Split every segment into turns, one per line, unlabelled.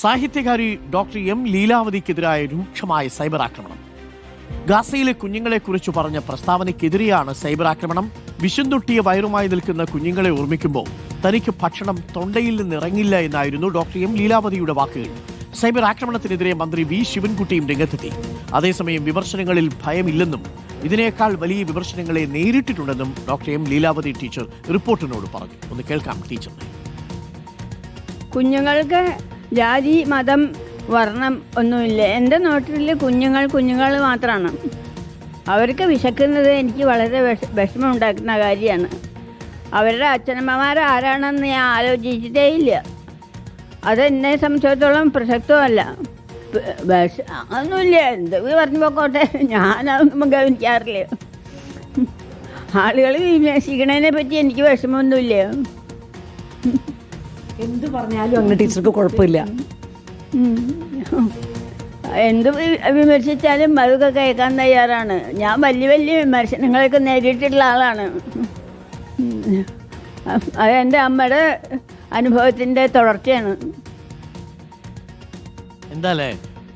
സാഹിത്യകാരി doctor M ലീലാവതിക്കെതിരായ രൂക്ഷമായ cyber ആക്രമണം. ഗാസയിലെ കുഞ്ഞുങ്ങളെക്കുറിച്ച് പറഞ്ഞ പ്രസ്താവനയ്ക്കെതിരെയാണ് സൈബർ ആക്രമണം. വിശുന്തൊട്ടിയ വയറുമായി നിൽക്കുന്ന കുഞ്ഞുങ്ങളെ ഓർമ്മിക്കുമ്പോൾ തനിക്ക് ഭക്ഷണം തൊണ്ടയിൽ നിന്ന് ഇറങ്ങില്ല എന്നായിരുന്നു ഡോക്ടർ എം ലീലാവതിയുടെ വാക്കുകൾ സൈബർ ആക്രമണത്തിനെതിരെ മന്ത്രി വി ശിവൻകുട്ടിയും രംഗത്തെത്തി. അതേസമയം വിമർശനങ്ങളിൽ ഭയമില്ലെന്നും ഇതിനേക്കാൾ വലിയ വിമർശനങ്ങളെ നേരിട്ടിട്ടുണ്ടെന്നും ഡോക്ടർ എം ലീലാവതി ടീച്ചർ റിപ്പോർട്ടിനോട് പറഞ്ഞു. ഒന്ന് കേൾക്കാം ടീച്ചർ
കുഞ്ഞുങ്ങൾക്ക് ജാതി മതം വർണം ഒന്നുമില്ല. എന്റെ നോട്ടിൽ കുഞ്ഞുങ്ങൾ കുഞ്ഞുങ്ങൾ മാത്രമാണ് അവർക്ക് വിശക്കുന്നത് എനിക്ക് വളരെ വിഷ വിഷമം ഉണ്ടാക്കുന്ന കാര്യമാണ്. അവരുടെ അച്ഛനമ്മമാർ ആരാണെന്ന് ഞാൻ ആലോചിച്ചിട്ടേ ഇല്ല. അതെന്നെ സംബന്ധിച്ചിടത്തോളം പ്രസക്തമല്ല. വിഷ ഒന്നുമില്ല. എന്ത് പറഞ്ഞു പോക്കോട്ടെ. ഞാനതൊന്നും ഗവനിക്കാറില്ല ആളുകൾ വിന്യസിക്കണതിനെ പറ്റി എനിക്ക് വിഷമമൊന്നുമില്ല.
എന്ത് പറഞ്ഞാലും അങ്ങനെ ടീച്ചർക്ക് കുഴപ്പമില്ല.
എന്ത് വിമർശിച്ചാലും അതൊക്കെ കേൾക്കാൻ തയ്യാറാണ്. ഞാൻ വലിയ വലിയ വിമർശനങ്ങളൊക്കെ നേരിട്ടുള്ള ആളാണ്. അത് എന്റെ അമ്മയുടെ അനുഭവത്തിന്റെ തുടർച്ചയാണ്.
എന്താല്ലേ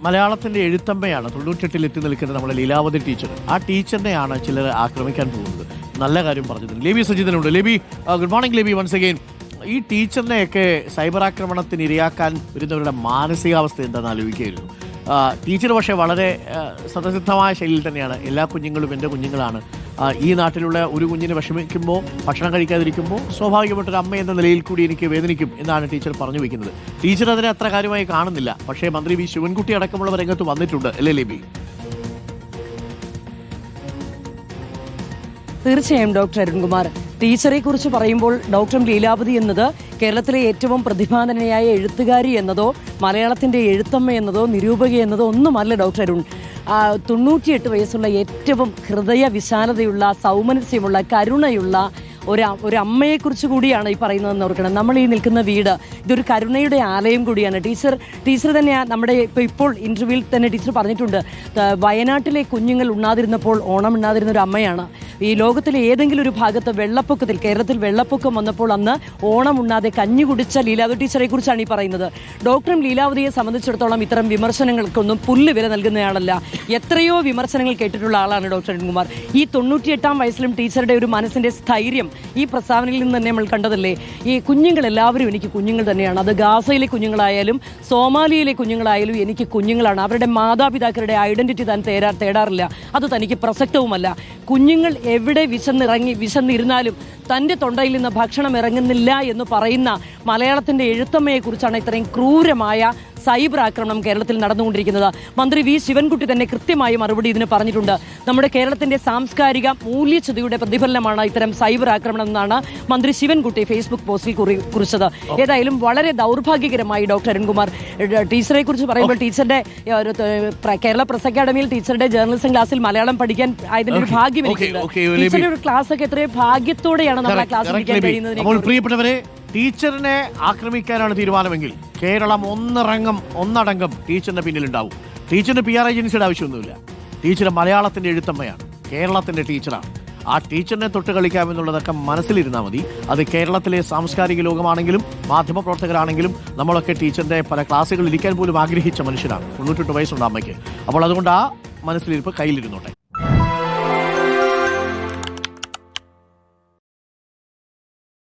മലയാളത്തിന്റെ എഴുത്തമ്മയാണ് തൊണ്ണൂറ്റെട്ടിൽ എത്തി നിൽക്കുന്ന നമ്മുടെ ലീലാവതി ടീച്ചർ. ആ ടീച്ചറിനെയാണ് ചിലർ ആക്രമിക്കാൻ പോകുന്നത്. നല്ല കാര്യം പറഞ്ഞത് ലേബി സജിതനുണ്ട്. Lebi good morning Lebi once again ഈ ടീച്ചറിനെയൊക്കെ സൈബർ ആക്രമണത്തിന് ഇരയാക്കാൻ വരുന്നവരുടെ മാനസികാവസ്ഥ എന്താണെന്ന് ആലോചിക്കുകയായിരുന്നു. ടീച്ചർ പക്ഷേ വളരെ സത്യസിദ്ധമായ ശൈലിയിൽ തന്നെയാണ്. എല്ലാ കുഞ്ഞുങ്ങളും എന്റെ കുഞ്ഞുങ്ങളാണ്. ഈ നാട്ടിലുള്ള ഒരു കുഞ്ഞിന് വിഷമിക്കുമ്പോൾ ഭക്ഷണം കഴിക്കാതിരിക്കുമ്പോൾ സ്വാഭാവികമായിട്ടൊരു അമ്മ എന്ന നിലയിൽ കൂടി എനിക്ക് വേദനിക്കും എന്നാണ് ടീച്ചർ പറഞ്ഞു വെക്കുന്നത്. ടീച്ചർ അതിനെ അത്ര കാര്യമായി കാണുന്നില്ല. പക്ഷേ മന്ത്രി വി. ശിവൻകുട്ടി അടക്കമുള്ള രംഗത്ത് വന്നിട്ടുണ്ട്. അല്ലേ ലേബി?
തീർച്ചയായും ഡോക്ടർ അരുൺകുമാർ. ടീച്ചറെ കുറിച്ച് പറയുമ്പോൾ ഡോക്ടർ ലീലാവതി എന്നത് കേരളത്തിലെ ഏറ്റവും പ്രതിഭാധനയായ എഴുത്തുകാരി എന്നതോ മലയാളത്തിന്റെ എഴുത്തമ്മ എന്നതോ നിരൂപക എന്നതോ ഒന്നുമല്ല ഡോക്ടർ അരുൺ. തൊണ്ണൂറ്റിയെട്ട് വയസ്സുള്ള ഏറ്റവും ഹൃദയ വിശാലതയുള്ള സൗമനസ്യമുള്ള കരുണയുള്ള ഒരു ഒരു അമ്മയെക്കുറിച്ച് കൂടിയാണ് ഈ പറയുന്നതെന്ന് ഓർക്കണം. നമ്മൾ ഈ നിൽക്കുന്ന വീട് ഇതൊരു കരുണയുടെ ആലയം കൂടിയാണ്. ടീച്ചർ ടീച്ചർ തന്നെയാണ് നമ്മുടെ ഇപ്പോൾ ഇപ്പോൾ ഇന്റർവ്യൂവിൽ തന്നെ ടീച്ചർ പറഞ്ഞിട്ടുണ്ട്. വയനാട്ടിലെ കുഞ്ഞുങ്ങൾ ഉണ്ണാതിരുന്നപ്പോൾ ഓണം ഉണ്ണാതിരുന്ന ഒരു അമ്മയാണ്. ഈ ലോകത്തിലെ ഏതെങ്കിലും ഒരു ഭാഗത്ത് വെള്ളപ്പൊക്കത്തിൽ കേരളത്തിൽ വെള്ളപ്പൊക്കം വന്നപ്പോൾ അന്ന് ഓണം ഉണ്ണാതെ കഞ്ഞി കുടിച്ച ലീലാവതി ടീച്ചറെ കുറിച്ചാണ് ഈ പറയുന്നത്. ഡോക്ടറും ലീലാവതിയെ സംബന്ധിച്ചിടത്തോളം ഇത്തരം വിമർശനങ്ങൾക്കൊന്നും പുല്ല് വില നൽകുന്നയാളല്ല. എത്രയോ വിമർശനങ്ങൾ കേട്ടിട്ടുള്ള ആളാണ് ഡോക്ടർ അരുൺകുമാർ. ഈ തൊണ്ണൂറ്റിയെട്ടാം വയസ്സിലും ടീച്ചറുടെ ഒരു മനസ്സിന്റെ സ്ഥൈര്യം ഈ പ്രസ്താവനയിൽ നിന്ന് തന്നെ നമ്മൾ കണ്ടതല്ലേ? ഈ കുഞ്ഞുങ്ങൾ എല്ലാവരും എനിക്ക് കുഞ്ഞുങ്ങൾ തന്നെയാണ്. അത് ഗാസയിലെ കുഞ്ഞുങ്ങളായാലും സോമാലിയയിലെ കുഞ്ഞുങ്ങളായാലും എനിക്ക് കുഞ്ഞുങ്ങളാണ്. അവരുടെ മാതാപിതാക്കളുടെ ഐഡന്റിറ്റി താൻ തേരാ തേടാറില്ല. അത് തനിക്ക് പ്രസക്തവുമല്ല. കുഞ്ഞുങ്ങൾ എവിടെ വിശന്നിറങ്ങി വിശന്നിരുന്നാലും തന്റെ തൊണ്ടയിൽ നിന്ന് ഭക്ഷണം ഇറങ്ങുന്നില്ല എന്ന് പറയുന്ന മലയാളത്തിന്റെ എഴുത്തമ്മയെക്കുറിച്ചാണ് ഇത്രയും ക്രൂരമായ സൈബർ ആക്രമണം കേരളത്തിൽ നടന്നുകൊണ്ടിരിക്കുന്നത്. മന്ത്രി വി. ശിവൻകുട്ടി തന്നെ കൃത്യമായി മറുപടി ഇതിന് പറഞ്ഞിട്ടുണ്ട്. നമ്മുടെ കേരളത്തിന്റെ സാംസ്കാരിക മൂല്യച്യുതിയുടെ പ്രതിഫലനമാണ് ഇത്തരം സൈബർ എന്നാണ് മന്ത്രി ശിവൻകുട്ടി ഫേസ്ബുക്ക് പോസ്റ്റിൽ കുറി- കുറിച്ചത്. ഏതായാലും വളരെ ദൗർഭാഗ്യകരമായി ഡോക്ടർ അരുൺകുമാർ ടീച്ചറെ കുറിച്ച് പറയുമ്പോൾ ടീച്ചറുടെ കേരള പ്രസ് അക്കാദമിയിൽ ടീച്ചറുടെ ജേർണലിസം ക്ലാസ്സിൽ മലയാളം പഠിക്കാൻ ആയതിന്റെ ഒരു ഭാഗ്യം. ടീച്ചറുടെ ഒരു ക്ലാസ് ഒക്കെ എത്രയോ ഭാഗ്യത്തോടെയാണ് നമ്മൾ ആ ക്ലാസ് പഠിക്കാൻ
ടീച്ചറിനെ ആക്രമിക്കാനാണ് തീരുമാനമെങ്കിൽ കേരളം ഒന്നിറങ്ങം ഒന്നടങ്കം ടീച്ചറിന്റെ പിന്നിലുണ്ടാവും. ടീച്ചറിന് പി ആർ ഏജൻസിയുടെ ആവശ്യമൊന്നുമില്ല. ടീച്ചർ മലയാളത്തിന്റെ എഴുത്തമ്മയാണ്. കേരളത്തിന്റെ ടീച്ചറാണ്. ആ ടീച്ചറിനെ തൊട്ട് കളിക്കാമെന്നുള്ളതൊക്കെ മനസ്സിലിരുന്നാൽ മതി. അത് കേരളത്തിലെ സാംസ്കാരിക ലോകമാണെങ്കിലും മാധ്യമപ്രവർത്തകരാണെങ്കിലും നമ്മളൊക്കെ ടീച്ചറിന്റെ പല ക്ലാസ്സുകളിൽ ഇരിക്കാൻ പോലും ആഗ്രഹിച്ച മനുഷ്യരാണ്. തൊണ്ണൂറ്റെട്ട് വയസ്സുണ്ട് അമ്മയ്ക്ക്. അപ്പോൾ അതുകൊണ്ട് ആ മനസ്സിലിരിപ്പ് കയ്യിലിരുന്നോട്ടെ.